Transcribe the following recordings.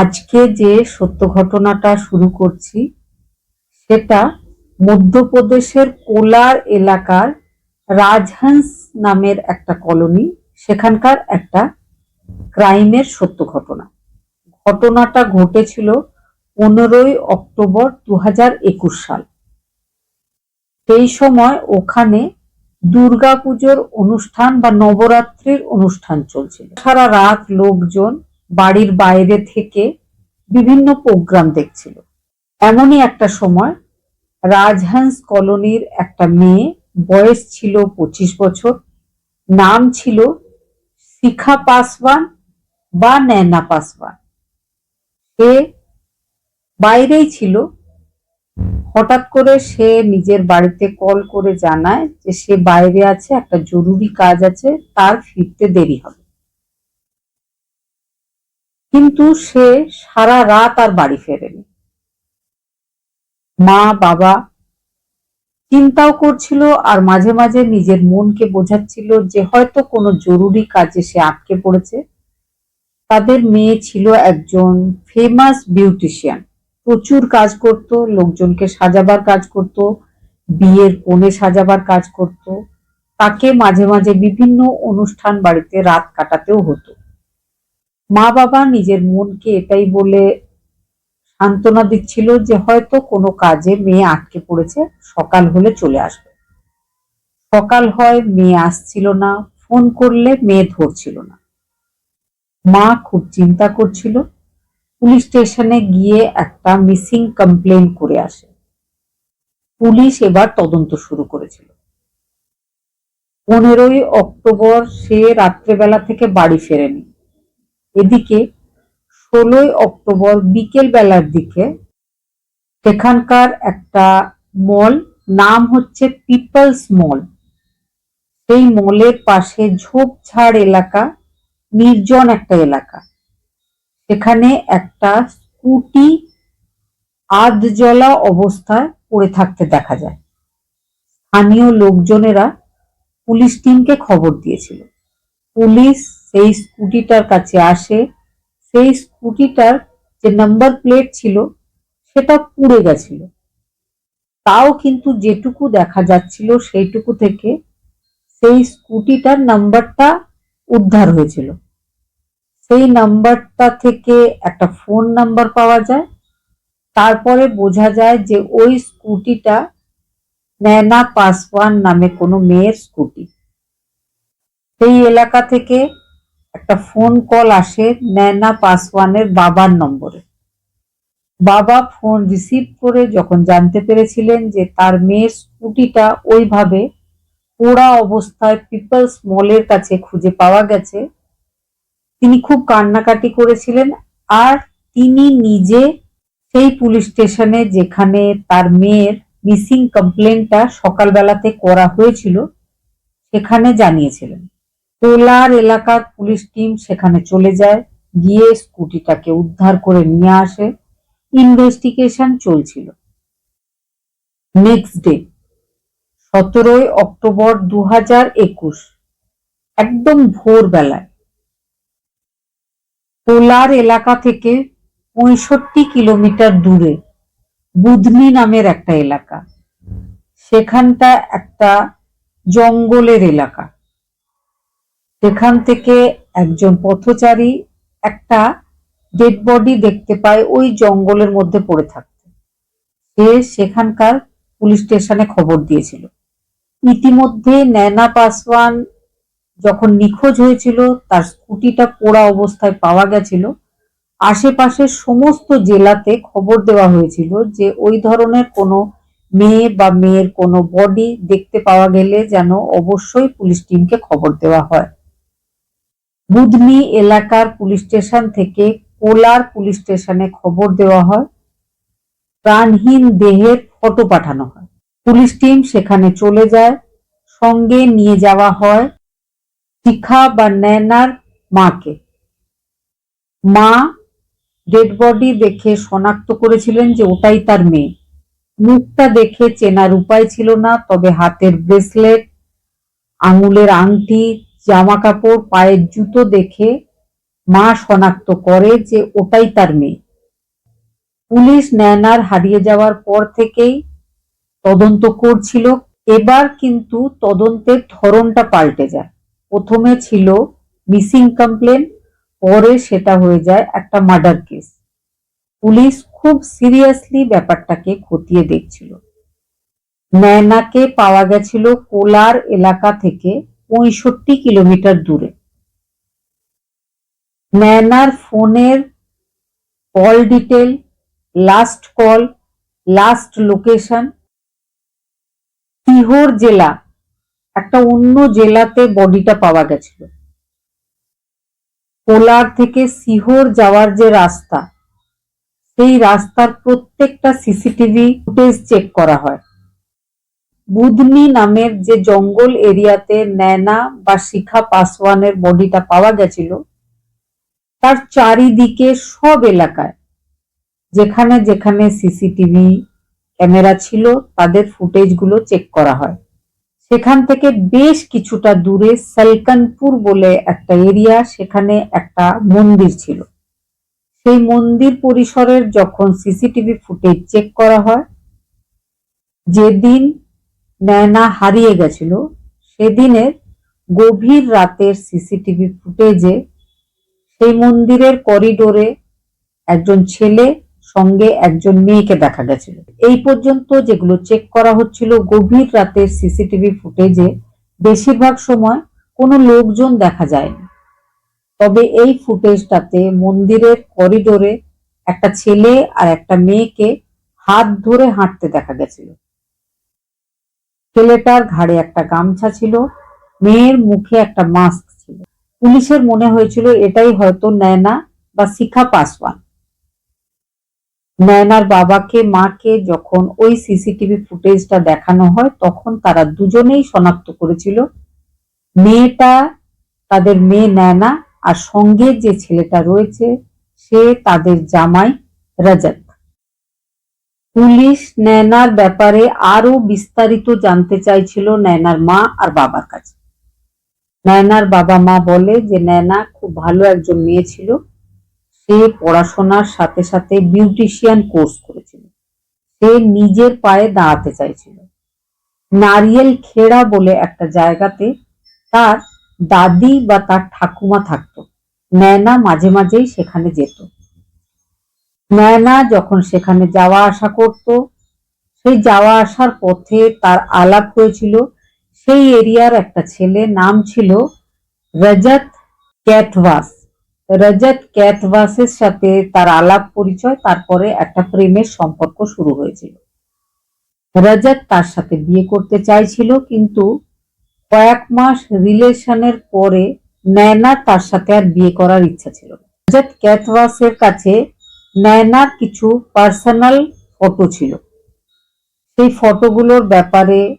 আজকে যে সত্য ঘটনাটা শুরু করছি, সেটা মধ্যপ্রদেশের কোলার এলাকার রাজহংস নামের একটা কলোনি, সেখানকার একটা ক্রাইমের সত্য ঘটনা। ঘটনাটা ঘটেছিল পনেরোই অক্টোবর দু সাল। সেই সময় ওখানে দুর্গাপুজোর অনুষ্ঠান বা নবরাত্রির অনুষ্ঠান চলছিল। সারা রাত লোকজন বাড়ির বাইরে থেকে বিভিন্ন প্রোগ্রাম দেখছিল। এমনই একটা সময় রাজহাংস কলোনির একটা মেয়ে, বয়স ছিল পঁচিশ বছর, নাম ছিল শিখা পাসওয়ান বা ন্যানা পাসওয়ান। সে বাইরেই ছিল। হঠাৎ করে সে নিজের বাড়িতে কল করে জানায় যে সে বাইরে আছে, একটা জরুরি কাজ আছে, তার ফিরতে দেরি হবে। কিন্তু সে সারা রাত আর বাড়ি ফেরেনি। মা, বাবা চিন্তাও করছিল আর মাঝে মাঝে নিজের মনকে বোঝাচ্ছিল যে হয়তো কোনো জরুরি কাজে সে আটকে পড়েছে। তাদের মেয়ে ছিল একজন ফেমাস বিউটিশিয়ান প্রচুর কাজ করত, লোকজনকে সাজাবার কাজ করত, বিয়ের কোণে সাজাবার কাজ করত। তাকে মাঝে মাঝে বিভিন্ন অনুষ্ঠান বাড়িতে রাত কাটাতেও হতো। মা বাবা নিজের মনকে এটাই বলে সান্ত্বনা দিচ্ছিল যে হয়তো কোনো কাজে মেয়ে আটকে পড়েছে, সকাল হলে চলে আসবে। সকাল হয়, মেয়ে আসছিল না, ফোন করলে মেয়ে ধরছিল না। মা খুব চিন্তা করছিল। পুলিশ স্টেশনে গিয়ে একটা মিসিং কমপ্লেন করে আসে। পুলিশ এবার তদন্ত শুরু করেছিল। পনেরোই অক্টোবর সে রাত্রেবেলা থেকে বাড়ি ফেরেনি। এদিকে ষোলোই অক্টোবর বিকেল বেলার দিকে সেখানকার একটা মল, নাম হচ্ছে পিপলস মল। সেই মলের পাশে ঝোপঝাড় এলাকা, নির্জন একটা এলাকা। সেখানে একটা স্কুটি আধজলা অবস্থায় পড়ে থাকতে দেখা যায়। স্থানীয় লোকজনেরা পুলিশ টিমকে খবর দিয়েছিল। পুলিশ সেই স্কুটিটার কাছে আসে, সেই স্কুটিটার যে নাম্বার প্লেট ছিল সেটা পুড়ে গেছিল। তাও কিন্তু যেটুকু দেখা যাচ্ছিল সেইটুকু থেকে সেই স্কুটিটার নাম্বারটা উদ্ধার হয়েছিল। সেই নাম্বারটা থেকে একটা ফোন নাম্বার পাওয়া যায়। তারপরে বোঝা যায় যে ওই স্কুটিটা ন্যানা পাসওয়ান নামে কোনো মেয়ের স্কুটি। সেই এলাকা থেকে একটা ফোন কল আসে ন্যানা পাসওয়ানের বাবার নম্বরে। বাবা ফোন রিসিভ করে যখন জানতে পেরেছিলেন যে তার মেয়ের স্কুটিটা ওইভাবে পোড়া অবস্থায় পিপলস মলের কাছে খুঁজে পাওয়া গেছে, তিনি খুব কান্নাকাটি করেছিলেন আর তিনি নিজে সেই পুলিশ স্টেশনে যেখানে তার মেয়ের মিসিং কমপ্লেনটা সকালবেলাতে করা হয়েছিল, সেখানে জানিয়েছিলেন। কোলার এলাকার পুলিশ টিম সেখানে চলে যায়, গিয়ে স্কুটিটাকে উদ্ধার করে নিয়ে আসে। ইনভেস্টিগেশন চলছিল। নেক্সট ডে, সতেরোই অক্টোবর দু হাজার একুশ, একদম ভোরবেলায়। কোলার এলাকা থেকে পঁয়ষট্টি কিলোমিটার দূরে বুধনি নামের একটা এলাকা। সেখানটা একটা জঙ্গলের এলাকা। সেখান থেকে একজন পথচারী একটা ডেড বডি দেখতে পায় ওই জঙ্গলের মধ্যে পড়ে থাকতে। সে সেখানকার পুলিশ স্টেশনে খবর দিয়েছিল। ইতিমধ্যে ন্যানা পাসওয়ান যখন নিখোঁজ হয়েছিল, তার স্কুটিটা পোড়া অবস্থায় পাওয়া গেছিল। আশেপাশের সমস্ত জেলাতে খবর দেওয়া হয়েছিল যে ওই ধরনের কোনো মেয়ে বা মেয়ের কোনো বডি দেখতে পাওয়া গেলে যেন অবশ্যই পুলিশ টিমকে খবর দেওয়া হয়। বুধনি এলাকার পুলিশ স্টেশন থেকে কোলার পুলিশ স্টেশনে খবর দেওয়া হয়। প্রাণহীন দেহের ফটো পাঠানো হয়। পুলিশ টিম সেখানে চলে যায়। সঙ্গে নিয়ে যাওয়া হয় শিখা বা ন্যানার মাকে। মা ডেড বডি দেখে শনাক্ত করেছিলেন যে ওটাই তার মেয়ে। মুখটা দেখে চেনার উপায় ছিল না, তবে হাতের ব্রেসলেট, আঙুলের আংটি জামা কাপড় পায়ের জুতো দেখে মা শনাক্ত করে যে ওটাই তার মেয়ে। পুলিশ ন্যানার হারিয়ে যাওয়ার পর থেকেই তদন্ত করছিল। এবার কিন্তু তদন্তের ধরনটা পাল্টে যায়। প্রথমে ছিল মিসিং কমপ্লেন, পরে সেটা হয়ে যায় একটা মার্ডার কেস। পুলিশ খুব সিরিয়াসলি ব্যাপারটাকে খতিয়ে দেখছিল। নয়নাকে পাওয়া গেছিল কোলার এলাকা থেকে পঁয়ষট্টি কিলোমিটার দূরে। নয়নার ফোনের call detail last call last location Sehore জেলা, একটা অন্য জেলাতে বডিটা পাওয়া গেছিল। কোলার থেকে সিহোর যাওয়ার যে রাস্তা, সেই রাস্তার প্রত্যেকটা সিসিটিভি ফুটেজ চেক করা হয়। বুধনি নামের যে জঙ্গল এরিয়াতে ন্যানা বা শিখা পাসওয়ানের বডিটা পাওয়া গেছিল, তার চারিদিকে সব এলাকায়, যেখানে যেখানে সিসিটিভি ক্যামেরা ছিল, তাদের ফুটেজগুলো চেক করা হয়। সেখান থেকে বেশ কিছুটা দূরে সালকানপুর বলে একটা এরিয়া, সেখানে একটা মন্দির ছিল। সেই মন্দির পরিসরের যখন সিসিটিভি ফুটেজ চেক করা হয়, যেদিন নয়না হারিয়ে গেছিল। সেদিনের গভীর রাতের সিসিটিভি ফুটেজে সেই মন্দিরের করিডোরে একজন ছেলে সঙ্গে একজন মেয়েকে দেখা গেছিল। এই পর্যন্ত যেগুলো চেক করা হচ্ছিল, গভীর রাতের সিসিটিভি ফুটেজে বেশিরভাগ সময় কোনো লোকজন দেখা যায়নি। তবে এই ফুটেজটাতে মন্দিরের করিডোরে একটা ছেলে আর একটা মেয়েকে হাত ধরে হাঁটতে দেখা গেছিল। ছেলেটার ঘাড়ে একটা গামছা ছিল, মেয়ের মুখে একটা মাস্ক ছিল। পুলিশের মনে হয়েছিল এটাই হয়তো নয়না বা শিখা পাসওয়ান। নয়নার বাবাকে, মাকে যখন ওই সিসিটিভি ফুটেজটা দেখানো হয়, তখন তারা দুজনেই শনাক্ত করেছিল, মেয়েটা, তাদের মেয়ে নয়না আর সঙ্গে যে ছেলেটা রয়েছে, সে তাদের জামাই রাজাত। পুলিশ নয়নার ব্যাপারে আরও বিস্তারিত জানতে চাইছিল নয়নার মা আর বাবার কাছে। নয়নার বাবা মা বলে যে, নয়না খুব ভালো একজন মেয়ে ছিল। সে পড়াশোনার সাথে সাথে বিউটিশিয়ান কোর্স করেছিল। সে নিজের পায়ে দাঁড়াতে চাইছিল। নারিয়েল খেড়া বলে একটা জায়গাতে তার দাদি বা তার ঠাকুমা থাকতো। নয়না মাঝে মাঝেই সেখানে যেত। নয়না যখন সেখানে যাওয়া আসা করত, সেই যাওয়া আসার পথে তার আলাপ হয়েছিল। সেই এরিয়ার একটা ছেলে নাম ছিল রজত ক্যাথওয়াস রজত ক্যাথওয়াসের সাথে তার আলাপ পরিচয়, তারপরে একটা প্রেমের সম্পর্ক শুরু হয়েছিল। রজত তার সাথে বিয়ে করতে চাইছিল, কিন্তু কয়েক মাস রিলেশনের পরে নয়নার তার সাথে আর বিয়ে করার ইচ্ছা ছিল রজত ক্যাথওয়াসের কাছে নয়নার কিছু পার্সোনাল ফটো ছিল। সেই ফটোগুলোর ব্যাপারে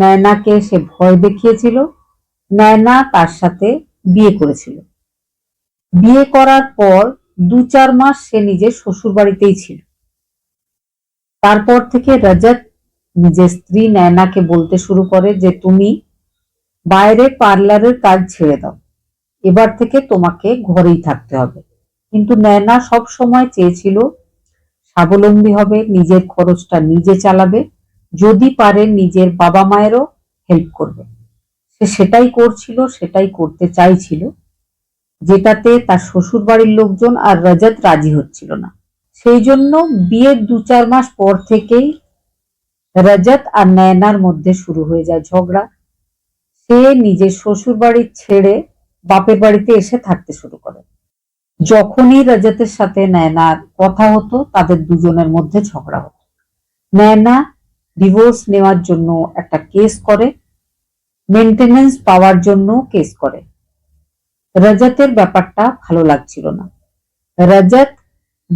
নয়নাকে সে ভয় দেখিয়েছিল। নয়না তার সাথে বিয়ে করেছিল। বিয়ে করার পর দু চার মাস সে নিজের শ্বশুর বাড়িতেই ছিল। তারপর থেকে রজত নিজের স্ত্রী নয়নাকে বলতে শুরু করে যে, তুমি বাইরে পার্লারের কাজ ছেড়ে দাও। এবার থেকে তোমাকে ঘরেই থাকতে হবে। কিন্তু নয়না সব সময় চেয়েছিল, স্বাবলম্বী হবে, নিজের খরচটা নিজে চালাবে, যদি পারে নিজের বাবা মায়েরও হেল্প করবে। সে সেটাই করছিল, সেটাই করতে চাইছিল, যেটাতে তার শ্বশুর বাড়ির লোকজন আর রজত রাজি হচ্ছিল না। সেই জন্য বিয়ের দু চার মাস পর থেকেই রজত আর নয়নার মধ্যে শুরু হয়ে যায় ঝগড়া। সে নিজের শ্বশুর বাড়ি ছেড়ে বাপের বাড়িতে এসে থাকতে শুরু করে। যখনই রজতের সাথে নয়নার কথা হতো, তাদের দুজনের মধ্যে ঝগড়া হতো। নয়না ডিভোর্স নেওয়ার জন্য একটা কেস করে মেনটেনেন্স পাওয়ার জন্য কেস করে। রজতের ব্যাপারটা ভালো লাগছিল না। রজত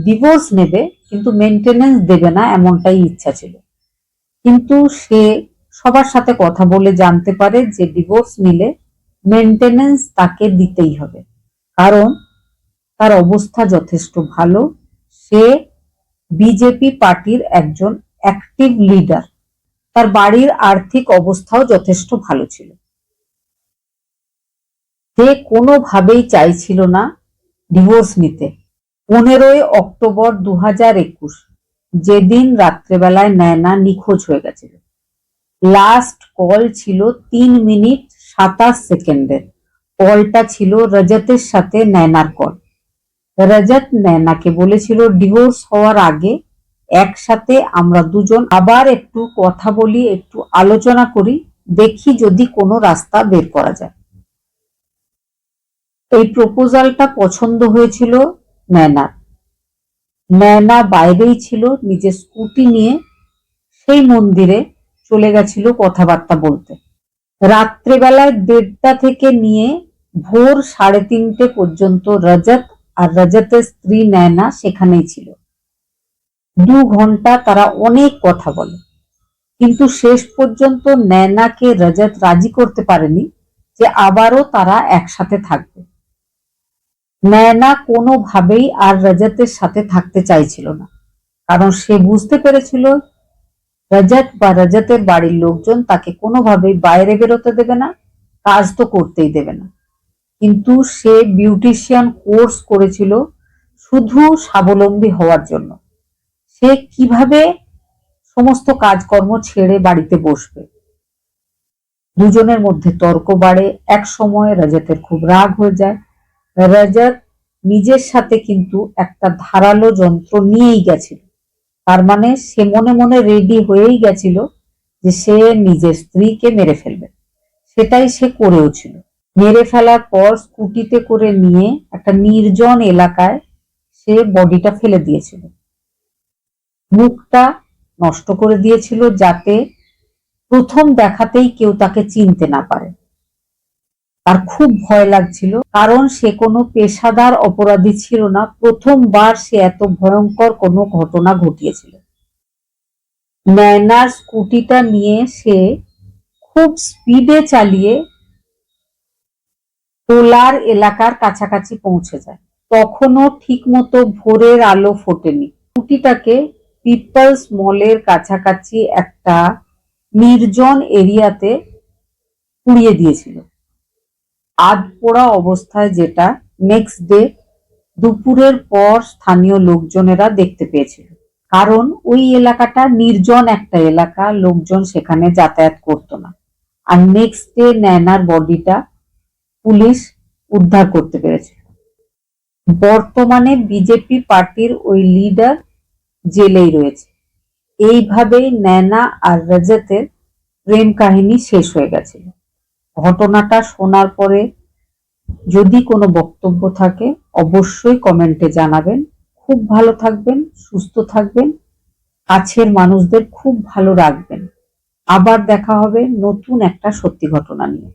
ডিভোর্স নেবে, কিন্তু মেনটেনেন্স দেবে না এমনটাই ইচ্ছা ছিল। কিন্তু সে সবার সাথে কথা বলে জানতে পারে যে ডিভোর্স নিলে মেনটেনেন্স তাকে দিতেই হবে। কারণ তার অবস্থা যথেষ্ট ভালো। সে বিজেপি পার্টির একজন অ্যাক্টিভ লিডার তার বাড়ির আর্থিক অবস্থাও যথেষ্ট ভালো ছিল। সে কোনোভাবেই চাইছিল না ডিভোর্স নিতে। পনেরোই অক্টোবর দু হাজার একুশ, যেদিন রাত্রেবেলায় নয়না নিখোঁজ হয়ে গেছিল। লাস্ট কল ছিল তিন মিনিট সাতাশ সেকেন্ডের। কলটা ছিল রজতের সাথে নয়নার কল রজত নয়নাকে বলেছিল, ডিভোর্স হওয়ার আগে একসাথে আমরা দুজন আবার একটু কথা বলি, একটু আলোচনা করি, দেখি যদি কোনো রাস্তা বের করা যায়। এই প্রপোজালটা পছন্দ হয়েছিল নয়নার। নয়না বাইরেই ছিল, নিজের স্কুটি নিয়ে সেই মন্দিরে চলে গেছিল কথাবার্তা বলতে। রাত্রেবেলায় দেড়টা থেকে নিয়ে ভোর সাড়ে তিনটে পর্যন্ত রজত আর রজতের স্ত্রী নয়না সেখানেই ছিল। দু ঘণ্টা তারা অনেক কথা বলে। কিন্তু শেষ পর্যন্ত নয়নাকে রজত রাজি করতে পারেনি যে আবারও তারা একসাথে থাকবে। নয়না কোনোভাবেই আর রজতের সাথে থাকতে চাইছিল না। কারণ সে বুঝতে পেরেছিল, রজত বা রজতের বাড়ির লোকজন তাকে কোনোভাবেই বাইরে বেরোতে দেবে না, কাজ তো করতেই দেবে না। কিন্তু সে বিউটিশিয়ান কোর্স করেছিল শুধু স্বাবলম্বী হওয়ার জন্য। সে কীভাবে সমস্ত কাজকর্ম ছেড়ে বাড়িতে বসবে? দুজনের মধ্যে তর্ক বাড়ে, এক সময় রজতের খুব রাগ হয়ে যায়। রজত নিজের সাথে কিন্তু একটা ধারালো যন্ত্র নিয়েই গেছিল। তার মানে সে মনে মনে রেডি হয়েই গেছিল যে সে নিজের স্ত্রীকে মেরে ফেলবে। সেটাই সে করেও ছিল। মেরে ফেলার পর স্কুটিতে করে নিয়ে একটা নির্জন এলাকায় সে বডিটা ফেলে দিয়েছিল। মুখটা নষ্ট করে দিয়েছিল যাতে প্রথম দেখাতেই কেউ তাকে চিনতে না পারে। তার খুব ভয় লাগছিল, কারণ সে কোনো পেশাদার অপরাধী ছিল না। প্রথমবার সে এত ভয়ঙ্কর কোনো ঘটনা ঘটিয়েছিল। নয়নার স্কুটিটা নিয়ে সে খুব স্পিডে চালিয়ে টোলার এলাকার কাছাকাছি পৌঁছে যায়। তখনও ঠিকমতো ভোরের আলো ফোটেনি। স্কুটিটাকে পিপলস মলের কাছাকাছি একটা নির্জন এরিয়াতে পুড়িয়ে দিয়েছিল। আধ পোড়া অবস্থায় যেটা নেক্সট ডে দুপুরের পর স্থানীয় লোকজনেরা দেখতে পেয়েছিল। কারণ ওই এলাকাটা নির্জন একটা এলাকা, লোকজন সেখানে যাতায়াত করতো না। আর নেক্সট ডে ন্যানার বডিটা পুলিশ উদ্ধার করতে পেরেছে। বর্তমানে বিজেপি পার্টির ওই লিডার জেলেই রয়েছে। এইভাবেই ন্যানা আর রজতের প্রেম কাহিনী শেষ হয়ে গেছিল। ঘটনাটা শোনার পরে যদি কোনো বক্তব্য থাকে, অবশ্যই কমেন্টে জানাবেন। খুব ভালো থাকবেন, সুস্থ থাকবেন। কাছের মানুষদের খুব ভালো রাখবেন। আবার দেখা হবে নতুন একটা সত্যি ঘটনা নিয়ে।